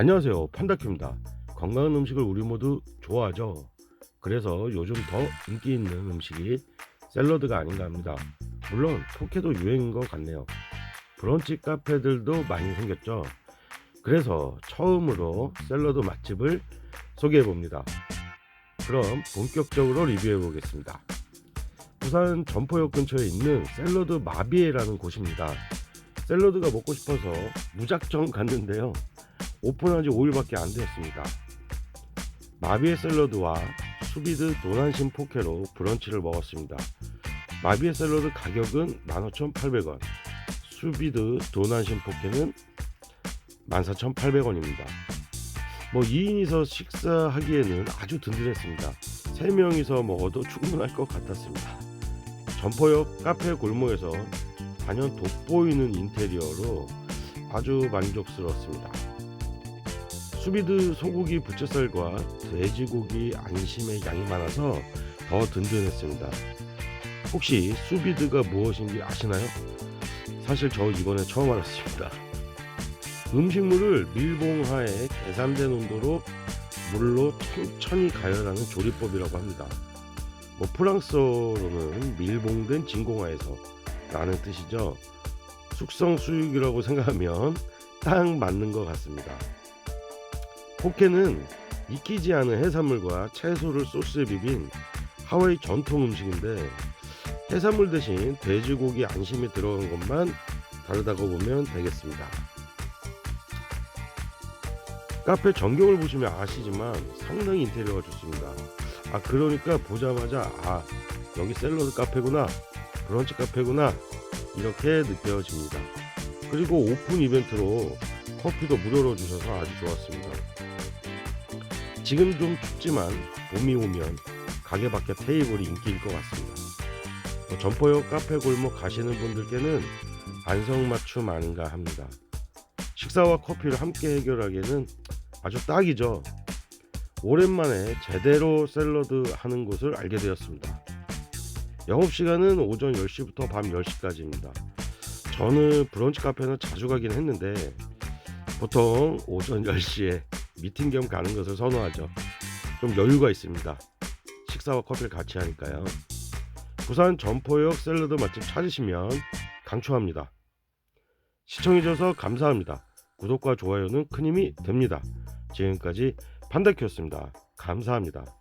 안녕하세요. 판다큐입니다. 건강한 음식을 우리 모두 좋아하죠? 그래서 요즘 더 인기 있는 음식이 샐러드가 아닌가 합니다. 물론 포케도 유행인 것 같네요. 브런치 카페들도 많이 생겼죠? 그래서 처음으로 샐러드 맛집을 소개해 봅니다. 그럼 본격적으로 리뷰해 보겠습니다. 부산 점포역 근처에 있는 샐러드 마비에라는 곳입니다. 샐러드가 먹고 싶어서 무작정 갔는데요 오픈한 지 5일밖에 안 되었습니다. 마비의 샐러드와 수비드 도난신 포케로 브런치를 먹었습니다. 마비의 샐러드 가격은 15,800원, 수비드 도난신 포케는 14,800원입니다. 뭐 2인이서 식사하기에는 아주 든든했습니다. 3명이서 먹어도 충분할 것 같았습니다. 점포역 카페 골목에서 단연 돋보이는 인테리어로 아주 만족스러웠습니다. 수비드 소고기 부채살과 돼지고기 안심의 양이 많아서 더 든든했습니다. 혹시 수비드가 무엇인지 아시나요? 사실 저 이번에 처음 알았습니다. 음식물을 밀봉하에 계산된 온도로 물로 천천히 가열하는 조리법이라고 합니다. 뭐 프랑스어로는 밀봉된 진공화에서 라는 뜻이죠. 숙성 수육이라고 생각하면 딱 맞는 것 같습니다. 포케는 익히지 않은 해산물과 채소를 소스에 비빈 하와이 전통 음식인데 해산물 대신 돼지고기 안심이 들어간 것만 다르다고 보면 되겠습니다. 카페 전경을 보시면 아시지만 상당히 인테리어가 좋습니다. 아 그러니까 보자마자 아 여기 샐러드 카페구나 브런치 카페구나 이렇게 느껴집니다. 그리고 오픈 이벤트로 커피도 무료로 주셔서 아주 좋았습니다. 지금 좀 춥지만 봄이 오면 가게 밖에 테이블이 인기일 것 같습니다. 뭐 점포역 카페 골목 가시는 분들께는 안성맞춤 아닌가 합니다. 식사와 커피를 함께 해결하기에는 아주 딱이죠. 오랜만에 제대로 샐러드 하는 곳을 알게 되었습니다. 영업시간은 오전 10시부터 밤 10시까지입니다. 저는 브런치 카페는 자주 가긴 했는데 보통 오전 10시에 미팅 겸 가는 것을 선호하죠. 좀 여유가 있습니다. 식사와 커피를 같이 하니까요. 부산 점포역 샐러드 맛집 찾으시면 강추합니다. 시청해주셔서 감사합니다. 구독과 좋아요는 큰 힘이 됩니다. 지금까지 판다큐였습니다. 감사합니다.